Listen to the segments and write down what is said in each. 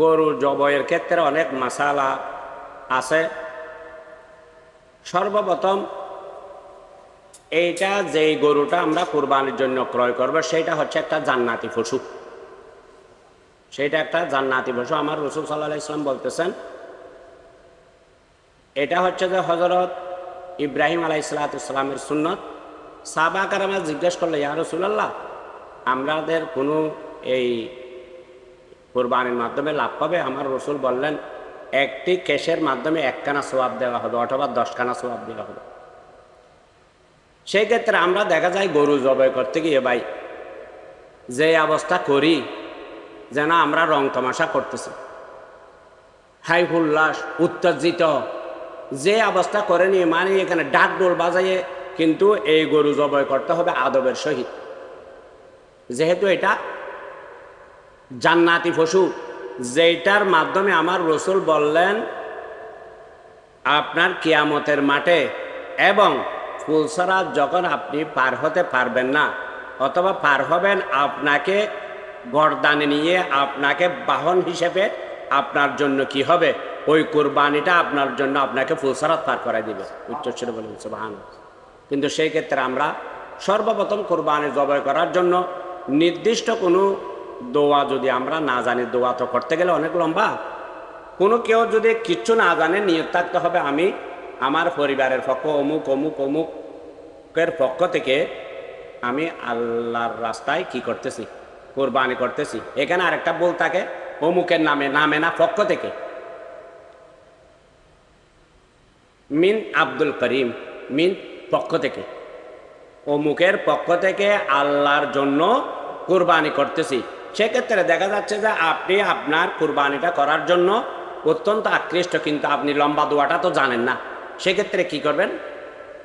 গরু জবয়ের ক্ষেত্রে অনেক মশালা আছে। সর্বপ্রথম এইটা যেই গরুটা আমরা কোরবানির জন্য ক্রয় করব, সেইটা হচ্ছে একটা জান্নাতি পশু। সেইটা একটা জান্নাতি পশু। আমার রসুল সাল্লাহ ইসলাম বলতেছেন, এটা হচ্ছে যে হজরত ইব্রাহিম আলাই ইসলাতামের সুন্নত। সাবাকার আমার জিজ্ঞেস করল, ইয়া রসুলাল্লাহ আমাদের কোনো এই কোরবানির মাধ্যমে লাভ পাবে। আমার রসুল বললেন, একটি কেশের মাধ্যমে একখানা সোয়াব দেওয়া হবে অথবা দশখানা সোয়াব দেওয়া হবে। সেই ক্ষেত্রে আমরা দেখা যায় গরু জবাই করতে গিয়ে, ভাই, যে অবস্থা করি, যেন আমরা রং তামাশা করতেছি। হাই হুল্লাস উত্তেজিত, যে অবস্থা করে নিয়ে মানে এখানে ডাক ডোল বাজাইয়ে কিন্তু এই গরু জবাই করতে হবে আদবের সহিত। যেহেতু এটা জান্নাতি পশু যেটার মাধ্যমে আমার রসুল বললেন, আপনার কিয়ামতের মাঠে এবং ফুলসরা যখন আপনি পার হতে পারবেন না, অথবা পার হবেন আপনাকে গরদানে নিয়ে আপনাকে বাহন হিসেবে আপনার জন্য কি হবে? ওই কোরবানিটা আপনার জন্য আপনাকে ফুলসরাত পার করাই দিবে। উচ্চস্বরে বলে বাহান কিন্তু সেই ক্ষেত্রে আমরা সর্বপ্রথম কোরবানি জবাই করার জন্য নির্দিষ্ট কোনো দোয়া যদি আমরা না জানি, দোয়া তো করতে গেলে অনেক লম্বা। কোনো কেউ যদি কিচ্ছু না জানে, নিয়ত থাকতে হবে আমি আমার পরিবারের পক্ষ, অমুক অমুক, অমুকের পক্ষ থেকে আমি আল্লাহর রাস্তায় কি করতেছি? কোরবানি করতেছি। এখানে আরেকটা বল থাকে, অমুকের নামে নামে না, পক্ষ থেকে। মিন আব্দুল করিম, মিন পক্ষ থেকে। অমুকের পক্ষ থেকে আল্লাহর জন্য কোরবানি করতেছি। সেক্ষেত্রে দেখা যাচ্ছে যে আপনি আপনার কোরবানিটা করার জন্য অত্যন্ত আকৃষ্ট কিন্তু আপনি লম্বা দোয়াটা তো জানেন না। সেক্ষেত্রে কি করবেন?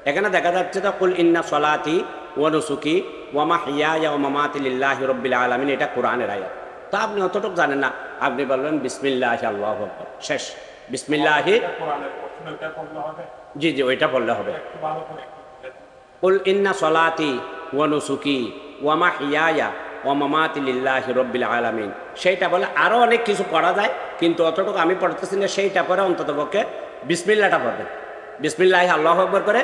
এখানে দেখা যাচ্ছে তো কুল ইন্না সলাতি ওয়ানুসুকি ওয়ামা হিয়া ইয়া ওমামাতিল্লাহ রব্বিল আলমিন এটা কোরআনের আয়াত। তা আপনি অতটুকু জানেন না। আপনি বলবেন বিসমিল্লাহ আল্লাহ শেষ। বিসমিল্লাহি জি জি ওইটা বললে হবে। কুল ইন্না সলাতি ওয়ানুসুকি ওয়ামা হিয়ায়া ওমামাতি লিল্লাহি রব্বিল আলামিন। সেইটা বলে আরও অনেক কিছু পড়া যায়, কিন্তু অতটুকু আমি পড়তেছি না, সেইটা পরে অন্তত পক্ষে বিসমিল্লাটা পড়বেন। বিসমিল্লাহ আল্লাহ আকবর করে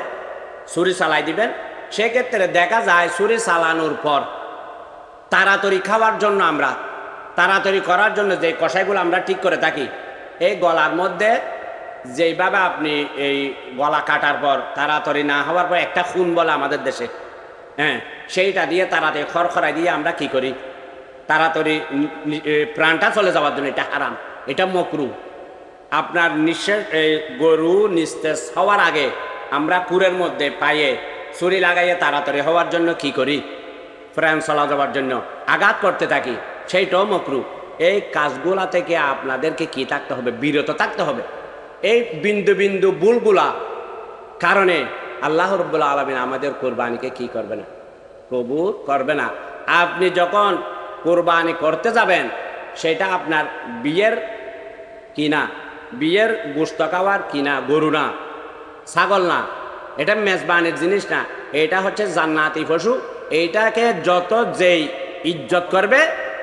ছুরি চালাই দিবেন। সেক্ষেত্রে দেখা যায় সুরি চালানোর পর তাড়াতাড়ি খাওয়ার জন্য আমরা, তাড়াতাড়ি করার জন্য যে কষাইগুলো আমরা ঠিক করে থাকি, এই গলার মধ্যে যেইভাবে আপনি এই গলা কাটার পর তাড়াতাড়ি না হওয়ার পর একটা খুন বলে আমাদের দেশে। হ্যাঁ সেইটা দিয়ে তাড়াতাড়ি খড়খড়াই দিয়ে আমরা কি করি? তাড়াতাড়ি প্রাণটা চলে যাওয়ার জন্য এটা হারাম, এটা মকরু। আপনার নিঃশ্বাস গরু নিস্তেজ হওয়ার আগে আমরা কুরের মধ্যে পায়ে ছুরি লাগাইয়ে তাড়াতাড়ি হওয়ার জন্য কি করি? ফ্রান চলা যাওয়ার জন্য আঘাত করতে থাকি, সেইটাও মকরু। এই কাজগুলা থেকে আপনাদেরকে কি থাকতে হবে? বিরত থাকতে হবে। এই বিন্দু বিন্দু বুলগুলা কারণে আল্লাহ রব্বুল্লা আলমিন আমাদের কোরবানিকে কি করবে না? কবুল করবে না। আপনি যখন কোরবানি করতে যাবেন, সেটা আপনার বিয়ের কিনা? বিয়ের গোস্ত খাওয়ার কিনা? গরু না, ছাগল না, এটা মেজবানের জিনিস না। এটা হচ্ছে জান্নাতি পশু। এইটাকে যত যেই ইজ্জত করবে,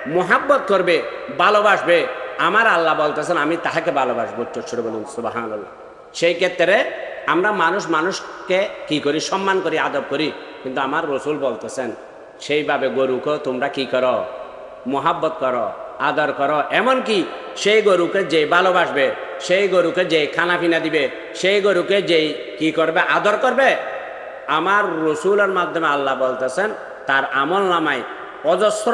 মোহাব্বত করবে, ভালোবাসবে, আমার আল্লাহ বলতেছেন, আমি তাহাকে ভালোবাসবো। চোর বলুন সুবাহান সেই ক্ষেত্রে আমরা মানুষ, মানুষকে কি করি? সম্মান করি, আদব করি। কিন্তু আমার রসুল বলতেছেন, সেইভাবে গরুকে তোমরা কি করো? মোহাব্বত করো, আদর করো। এমনকি সেই গরুকে যে ভালোবাসবে, সেই গরুকে যে খানা পিনা দিবে, সেই গরুকে যেই কি করবে, আদর করবে? আমার রসুলের মাধ্যমে আল্লাহ বলতেছেন, তার আমল নামায় অজস্র,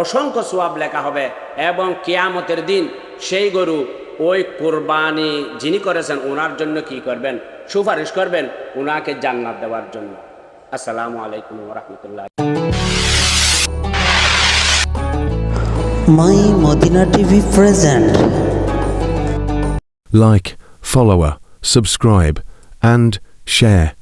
অসংখ্য সোয়াব লেখা হবে এবং কেয়ামতের দিন সেই গরু ওই কোরবানি যিনি করেছেন ওনার জন্য কি করবেন? সুপারিশ করবেন ওনাকে জান্নাত দেওয়ার জন্য। আসসালামু আলাইকুম রহমতুল্লাহ। My Madina TV present. Like follower, subscribe and share.